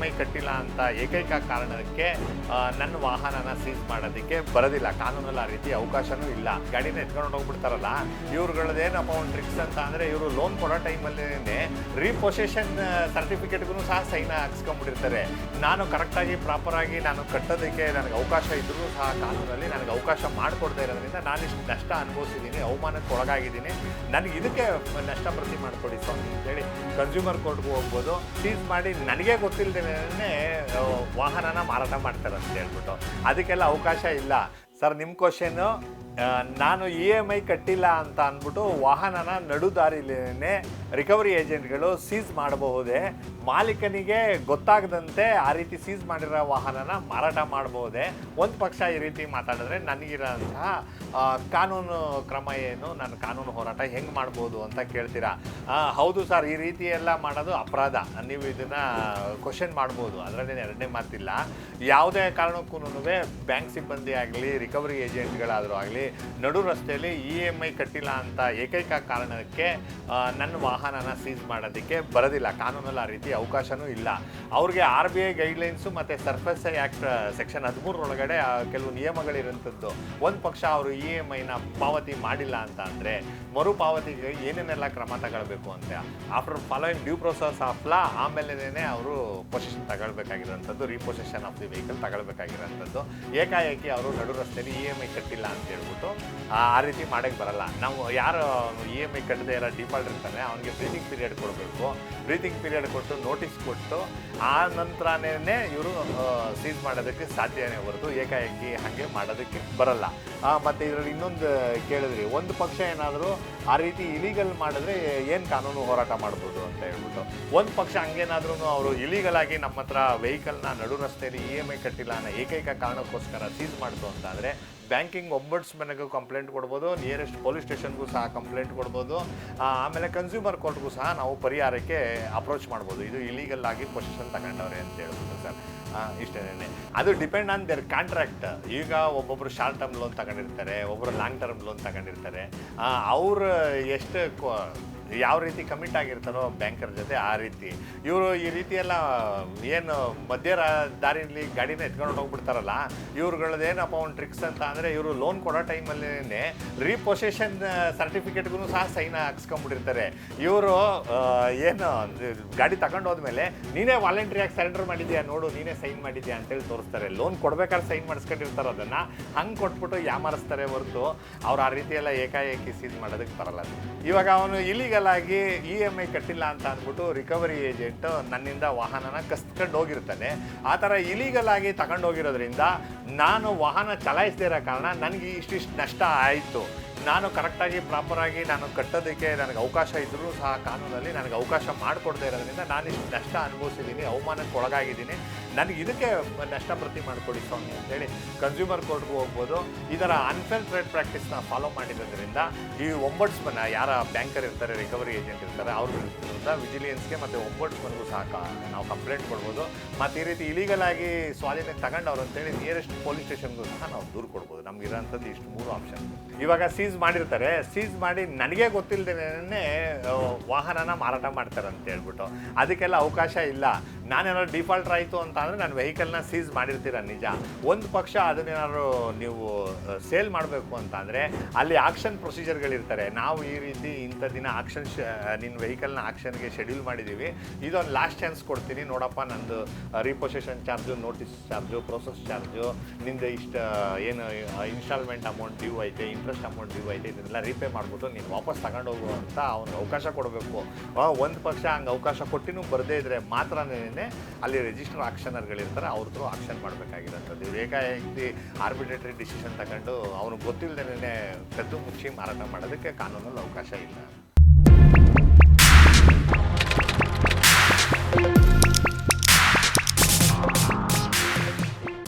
M I ಕಟ್ಟಿಲ್ಲ ಅಂತ ಏಕೈಕ ಕಾರಣಕ್ಕೆ ನನ್ನ ವಾಹನನ ಸೀಸ್ ಮಾಡೋದಕ್ಕೆ ಬರೋದಿಲ್ಲ. ಕಾನೂನಲ್ಲಿ ಆ ರೀತಿ ಅವಕಾಶನೂ ಇಲ್ಲ. ಗಾಡಿನ ಎತ್ಕೊಂಡು ಹೋಗ್ಬಿಡ್ತಾರಲ್ಲ ಇವ್ರುಗಳದೇನಪ್ಪ ಒಂದು ಟ್ರಿಕ್ಸ್ ಅಂತ ಅಂದರೆ ಇವರು ಲೋನ್ ಕೊಡೋ ಟೈಮಲ್ಲೇ ರೀಪೊಸೆಷನ್ ಸರ್ಟಿಫಿಕೇಟ್ಗೂ ಸಹ ಸೈನ್ ಹಾಕ್ಸ್ಕೊಂಡ್ಬಿಟ್ಟಿರ್ತಾರೆ. ನಾನು ಕರೆಕ್ಟಾಗಿ ಪ್ರಾಪರಾಗಿ ನಾನು ಕಟ್ಟೋದಕ್ಕೆ ನನಗೆ ಅವಕಾಶ ಇದ್ರೂ ಸಹ ಕಾನೂನಲ್ಲಿ ನನಗೆ ಅವಕಾಶ ಮಾಡಿಕೊಡ್ತಾ ಇರೋದ್ರಿಂದ ನಾನು ಇಷ್ಟು ನಷ್ಟ ಅನುಭವಿಸಿದ್ದೀನಿ, ಅವಮಾನಕ್ಕೆ ಒಳಗಾಗಿದ್ದೀನಿ. ನನಗೆ ಇದಕ್ಕೆ ನಷ್ಟ ಪ್ರತಿ ಮಾಡಿಕೊಡಿ ಸ್ವಾಮಿ ಅಂತೇಳಿ ಕನ್ಸ್ಯೂಮರ್ ಕೋರ್ಟ್ಗೂ ಹೋಗ್ಬೋದು. ಸೀಸ್ ಮಾಡಿ ನನಗೆ ಗೊತ್ತಿಲ್ಲದೇ ವಾಹನನ ಮಾರಾಟ ಮಾಡ್ತಾರೆ ಅಂತ ಹೇಳ್ಬಿಟ್ಟು. ಅದಕ್ಕೆಲ್ಲ ಅವಕಾಶ ಇಲ್ಲ. ಸರ್ ನಿಮ್ಮ ಕ್ವಶನು ನಾನು ಇ ಎಂ ಐ ಕಟ್ಟಿಲ್ಲ ಅಂತ ಅಂದ್ಬಿಟ್ಟು ವಾಹನನ ನಡುದಾರಿಲೇನೆ ರಿಕವರಿ ಏಜೆಂಟ್ಗಳು ಸೀಸ್ ಮಾಡಬಹುದೇ? ಮಾಲೀಕನಿಗೆ ಗೊತ್ತಾಗದಂತೆ ಆ ರೀತಿ ಸೀಸ್ ಮಾಡಿರೋ ವಾಹನನ ಮಾರಾಟ ಮಾಡಬಹುದೇ? ಒಂದು ಪಕ್ಷ ಈ ರೀತಿ ಮಾತಾಡಿದ್ರೆ ನನಗಿರೋಂತಹ ಕಾನೂನು ಕ್ರಮ ಏನು? ನಾನು ಕಾನೂನು ಹೋರಾಟ ಹೆಂಗೆ ಮಾಡ್ಬೋದು ಅಂತ ಕೇಳ್ತೀರಾ? ಹೌದು ಸರ್, ಈ ರೀತಿ ಎಲ್ಲ ಮಾಡೋದು ಅಪರಾಧ. ನೀವು ಇದನ್ನು ಕ್ವಶನ್ ಮಾಡ್ಬೋದು. ಅದರಲ್ಲಿ ಎರಡನೇ ಮಾತಿಲ್ಲ. ಯಾವುದೇ ಕಾರಣಕ್ಕೂ ಬ್ಯಾಂಕ್ ಸಿಬ್ಬಂದಿ ಆಗಲಿ, ರಿಕವರಿ ಏಜೆಂಟ್ಗಳಾದರೂ ಆಗಲಿ ನಡು ರಸ್ತೆಯಲ್ಲಿ ಇ ಎಂ ಐ ಕಟ್ಟಿಲ್ಲ ಅಂತ ಏಕೈಕ ಕಾರಣಕ್ಕೆ ನನ್ನ ವಾಹನನ ಸೀಸ್ ಮಾಡೋದಕ್ಕೆ ಬರೋದಿಲ್ಲ. ಕಾನೂನಲ್ಲಿ ಆ ರೀತಿ ಅವಕಾಶವೂ ಇಲ್ಲ. ಅವ್ರಿಗೆ ಆರ್ ಬಿ ಐ ಗೈಡ್ಲೈನ್ಸು ಮತ್ತು ಸರ್ಫೇಸ್ ಆ್ಯಕ್ಟ್ ಸೆಕ್ಷನ್ ಹದಿಮೂರರೊಳಗಡೆ ಕೆಲವು ನಿಯಮಗಳಿರುವಂಥದ್ದು. ಒಂದು ಪಕ್ಷ ಅವರು ಇ ಎಂ ಐನ ಪಾವತಿ ಮಾಡಿಲ್ಲ ಅಂತ ಅಂದರೆ ಮರುಪಾವತಿಗೆ ಏನೇನೆಲ್ಲ ಕ್ರಮ ತಗೊಳ್ಬೇಕು ಅಂತ. After following due process of law ಆಮೇಲೆ ಅವರು ಪೊಸಿಷನ್ ತಗೊಳ್ಬೇಕಾಗಿರೋಂಥದ್ದು ರೀಪೊಸಿಷನ್ ಆಫ್ ದಿ ವೆಹಿಕಲ್ ತಗೊಳ್ಬೇಕಾಗಿರೋಂಥದ್ದು ಏಕಾಏಕಿ ಅವರು ನಡು ರಸ್ತೆಯಲ್ಲಿ ಇ ಎಂ ಐ ಕಟ್ಟಿಲ್ಲ ಅಂತ ಹೇಳ್ಬಿಟ್ಟು, ಆ ರೀತಿ ಮಾಡೋಕ್ಕೆ ಬರಲ್ಲ. ನಾವು ಯಾರು ಇ ಎಂ ಐ ಕಟ್ಟದೇ ಇರೋ ಡಿಫಾಲ್ಟ್ ಇರ್ತಾನೆ, ಅವನಿಗೆ ಬ್ರೀತಿಂಗ್ ಪೀರಿಯಡ್ ಕೊಡಬೇಕು. ಬ್ರೀತಿಂಗ್ ಪೀರಿಯಡ್ ಕೊಟ್ಟು ನೋಟಿಸ್ ಕೊಟ್ಟು, ಆ ನಂತರನೇ ಇವರು ಸೀಸ್ ಮಾಡೋದಕ್ಕೆ ಸಾಧ್ಯನೇ ಹೊರತು ಏಕಾಏಕಿ ಹಾಗೆ ಮಾಡೋದಕ್ಕೆ ಬರಲ್ಲ. ಮತ್ತೆ ಇದರಲ್ಲಿ ಇನ್ನೊಂದು ಕೇಳಿದ್ರಿ, ಒಂದು ಪಕ್ಷ ಏನಾದರೂ ಆ ರೀತಿ ಇಲೀಗಲ್ ಮಾಡಿದ್ರೆ ಏನು ಕಾನೂನು ಹೋರಾಟ ಮಾಡ್ಬೋದು ಅಂತ ಹೇಳ್ಬಿಟ್ಟು. ಒಂದು ಪಕ್ಷ ಹಂಗೇನಾದ್ರೂ ಅವರು ಇಲೀಗಲ್ ಆಗಿ ನಮ್ಮ ಹತ್ರ ವೆಹಿಕಲ್ನ ನಡು ರಸ್ತೆಯಲ್ಲಿ ಇ ಎಂ ಐ ಕಟ್ಟಿಲ್ಲ ಅನ್ನೋ ಏಕೈಕ ಕಾರಣಕ್ಕೋಸ್ಕರ ಸೀಸ್ ಮಾಡ್ತು ಅಂತಾದರೆ ಬ್ಯಾಂಕಿಂಗ್ ಒಬ್ಬಡ್ಸ್ಮನ್ಗೂ ಕಂಪ್ಲೇಂಟ್ ಕೊಡ್ಬೋದು ನಿಯರೆಸ್ಟ್ ಪೊಲೀಸ್ ಸ್ಟೇಷನ್ಗೂ ಸಹ ಕಂಪ್ಲೇಂಟ್ ಕೊಡ್ಬೋದು ಆಮೇಲೆ ಕನ್ಸ್ಯೂಮರ್ ಕೋರ್ಟ್ಗೂ ಸಹ ನಾವು ಪರಿಹಾರಕ್ಕೆ ಅಪ್ರೋಚ್ ಮಾಡ್ಬೋದು. ಇದು ಇಲೀಗಲ್ ಆಗಿ ಪೊಸಿಷನ್ ತಗೊಂಡವ್ರೆ ಅಂತ ಹೇಳ್ಬೋದು ಸರ್. ಇಷ್ಟೇನೆ. ಅದು ಡಿಪೆಂಡ್ ಆನ್ ದೇರ್ ಕಾಂಟ್ರಾಕ್ಟ್ ಈಗ ಒಬ್ಬೊಬ್ರು ಶಾರ್ಟ್ ಟರ್ಮ್ ಲೋನ್ ತಗೊಂಡಿರ್ತಾರೆ ಒಬ್ಬರು ಲಾಂಗ್ ಟರ್ಮ್ ಲೋನ್ ತಗೊಂಡಿರ್ತಾರೆ ಅವ್ರು ಎಷ್ಟು ಯಾವ ರೀತಿ ಕಮಿಟ್ ಆಗಿರ್ತಾರೋ ಬ್ಯಾಂಕರ್ ಜೊತೆ ಆ ರೀತಿ. ಇವರು ಈ ರೀತಿ ಎಲ್ಲ ಏನು ಮಧ್ಯ ದಾರಿಲಿ ಗಾಡಿನ ಎತ್ಕೊಂಡು ಹೋಗ್ಬಿಡ್ತಾರಲ್ಲ ಇವ್ರುಗಳದ್ದೇನಪ್ಪ ಒಂದು ಟ್ರಿಕ್ಸ್ ಅಂತ ಅಂದರೆ ಇವರು ಲೋನ್ ಕೊಡೋ ಟೈಮಲ್ಲೇ ರೀಪೊಸೆಷನ್ ಸರ್ಟಿಫಿಕೇಟ್ಗೂ ಸಹ ಸೈನ್ ಹಾಕ್ಸ್ಕೊಂಡ್ಬಿಟ್ಟಿರ್ತಾರೆ. ಇವರು ಏನು, ಗಾಡಿ ತಗೊಂಡು ಹೋದ್ಮೇಲೆ ನೀನೇ ವಾಲಂಟ್ರಿಯಾಗಿ ಸರೆಂಡರ್ ಮಾಡಿದ್ಯಾ ನೋಡು, ನೀನೇ ಸೈನ್ ಮಾಡಿದ್ಯಾ ಅಂತೇಳಿ ತೋರಿಸ್ತಾರೆ. ಲೋನ್ ಕೊಡ್ಬೇಕಾದ್ರೆ ಸೈನ್ ಮಾಡಿಸ್ಕೊಂಡಿರ್ತಾರೆ ಅದನ್ನು. ಹಂಗೆ ಕೊಟ್ಬಿಟ್ಟು ಯಾಮಾರಿಸ್ತಾರೆ ಹೊರತು ಅವ್ರು ಆ ರೀತಿಯೆಲ್ಲ ಏಕಾಏಕಿ ಸೀನ್ ಮಾಡೋದಕ್ಕೆ ಬರಲ್ಲ. ಇವಾಗ ಅವನು ಇಲೀಗಲ್ ಆಗಿ ಇ ಎಂ ಐ ಕಟ್ಟಿಲ್ಲ ಅಂತ ಅಂದ್ಬಿಟ್ಟು ರಿಕವರಿ ಏಜೆಂಟ್ ನನ್ನಿಂದ ವಾಹನನ ಕಸ್ಕೊಂಡು ಹೋಗಿರ್ತಾನೆ. ಆ ಥರ ಇಲೀಗಲ್ ಆಗಿ ತಗೊಂಡು ಹೋಗಿರೋದ್ರಿಂದ ನಾನು ವಾಹನ ಚಲಾಯಿಸದೇ ಇರೋ ಕಾರಣ ನನಗೆ ಇಷ್ಟಿಷ್ಟು ನಷ್ಟ ಆಯಿತು. ನಾನು ಕರೆಕ್ಟಾಗಿ ಪ್ರಾಪರಾಗಿ ನಾನು ಕಟ್ಟೋದಕ್ಕೆ ನನಗೆ ಅವಕಾಶ ಇದ್ದರೂ ಸಹ ಕಾನೂನಲ್ಲಿ ನನಗೆ ಅವಕಾಶ ಮಾಡಿಕೊಡ್ತಾ ಇರೋದ್ರಿಂದ ನಾನು ಇಷ್ಟು ನಷ್ಟ ಅನುಭವಿಸಿದ್ದೀನಿ, ಅವಮಾನಕ್ಕೆ ಒಳಗಾಗಿದ್ದೀನಿ. ನನಗೆ ಇದಕ್ಕೆ ನಷ್ಟ ಪ್ರತಿ ಮಾಡಿಕೊಡಿ ಸ್ವಾಮಿ ಅಂತೇಳಿ ಕನ್ಸ್ಯೂಮರ್ ಕೋರ್ಟ್ಗೂ ಹೋಗ್ಬೋದು. ಇದರ ಅನ್ಫೇರ್ ಟ್ರೇಡ್ ಪ್ರಾಕ್ಟೀಸ್ನ ಫಾಲೋ ಮಾಡಿರೋದ್ರಿಂದ ಈ ಒಂಬಡ್ಸ್ಮನ್ ಯಾರ ಬ್ಯಾಂಕರ್ ಇರ್ತಾರೆ ರಿಕವರಿ ಏಜೆಂಟ್ ಇರ್ತಾರೆ, ಅವ್ರ ವಿರುದ್ಧ ವಿಜಿಲಿಯನ್ಸ್ಗೆ ಮತ್ತು ಒಂಬಡ್ಸ್ಮನ್ಗೂ ಸಹ ನಾವು ಕಂಪ್ಲೇಂಟ್ ಕೊಡ್ಬೋದು. ಮತ್ತು ಈ ರೀತಿ ಇಲೀಗಲ್ ಆಗಿ ಸ್ವಾಧೀನಕ್ಕೆ ತಗೊಂಡವ್ರು ಅಂತೇಳಿ ನಿಯರೆಸ್ಟ್ ಪೊಲೀಸ್ ಸ್ಟೇಷನ್ಗೂ ಸಹ ನಾವು ದೂರು ಕೊಡ್ಬೋದು. ನಮ್ಗೆ ಇರೋಂಥದ್ದು ಇಷ್ಟು ಮೂರು ಆಪ್ಷನ್ ಇವಾಗ ಸೀಸ್ ಮಾಡಿರ್ತಾರೆ. ಸೀಸ್ ಮಾಡಿ ನನಗೆ ಗೊತ್ತಿಲ್ಲದೇನೆ ವಾಹನನ ಮಾರಾಟ ಮಾಡ್ತಾರೆ ಅಂತ ಹೇಳ್ಬಿಟ್ಟು. ಅದಕ್ಕೆಲ್ಲ ಅವಕಾಶ ಇಲ್ಲ. ನಾನೇನಾದ್ರು ಡಿಫಾಲ್ಟರ್ ಆಯಿತು ಅಂತ ಅಂದರೆ ನಾನು ವೆಹಿಕಲ್ನ ಸೀಸ್ ಮಾಡಿರ್ತೀರ ನಿಜ. ಒಂದು ಪಕ್ಷ ಅದನ್ನೇನಾದ್ರು ನೀವು ಸೇಲ್ ಮಾಡಬೇಕು ಅಂತ ಅಂದರೆ ಅಲ್ಲಿ ಆಕ್ಷನ್ ಪ್ರೊಸೀಜರ್ಗಳಿರ್ತಾರೆ ನಾವು ಈ ರೀತಿ ಇಂಥ ದಿನ ಆಕ್ಷನ್ ನಿನ್ನ ವೆಹಿಕಲ್ನ ಆಕ್ಷನ್ಗೆ ಶೆಡ್ಯೂಲ್ ಮಾಡಿದ್ದೀವಿ ಇದೊಂದು ಲಾಸ್ಟ್ ಚಾನ್ಸ್ ಕೊಡ್ತೀನಿ. ನೋಡಪ್ಪ, ನಂದು repossession charge notice charge process charge ನಿಂದು ಇಷ್ಟು ಏನು ಇನ್ಸ್ಟಾಲ್ಮೆಂಟ್ ಅಮೌಂಟ್ ಡ್ಯೂ ಐತೆ ಇಂಟ್ರೆಸ್ಟ್ ಅಮೌಂಟ್ ಡ್ಯೂ ಐತೆ, ಇದನ್ನೆಲ್ಲ ರೀಪೇ ಮಾಡಿಬಿಟ್ಟು ನೀನು ವಾಪಸ್ ತಗೊಂಡು ಹೋಗು ಅಂತ ಅವಕಾಶ ಕೊಡಬೇಕು. ಒಂದು ಪಕ್ಷ ಹಂಗೆ ಅವಕಾಶ ಕೊಟ್ಟಿನೂ ಬರದೇ ಇದ್ರೆ ಮಾತ್ರನೇ ಅಲ್ಲಿ ರಿಜಿಸ್ಟರ್ ಆಕ್ಷನರ್ಗಳಿರ್ತಾರೆ ಅವ್ರ ಥ್ರೂ ಆಕ್ಷನ್ ಮಾಡಬೇಕಾಗಿರೋಂಥದ್ದು. ಇವ್ರು ಏಕಾಏಕಿ ಆರ್ಬಿಟ್ರೇಟರಿ ಡಿಸಿಷನ್ ತಗೊಂಡು, ಅವ್ನಿಗೆ ಗೊತ್ತಿಲ್ಲದೇ ಕದ್ದು ಮುಚ್ಚಿ ಮಾರಾಟ ಮಾಡೋದಕ್ಕೆ ಕಾನೂನಲ್ಲಿ ಅವಕಾಶ ಇಲ್ಲ.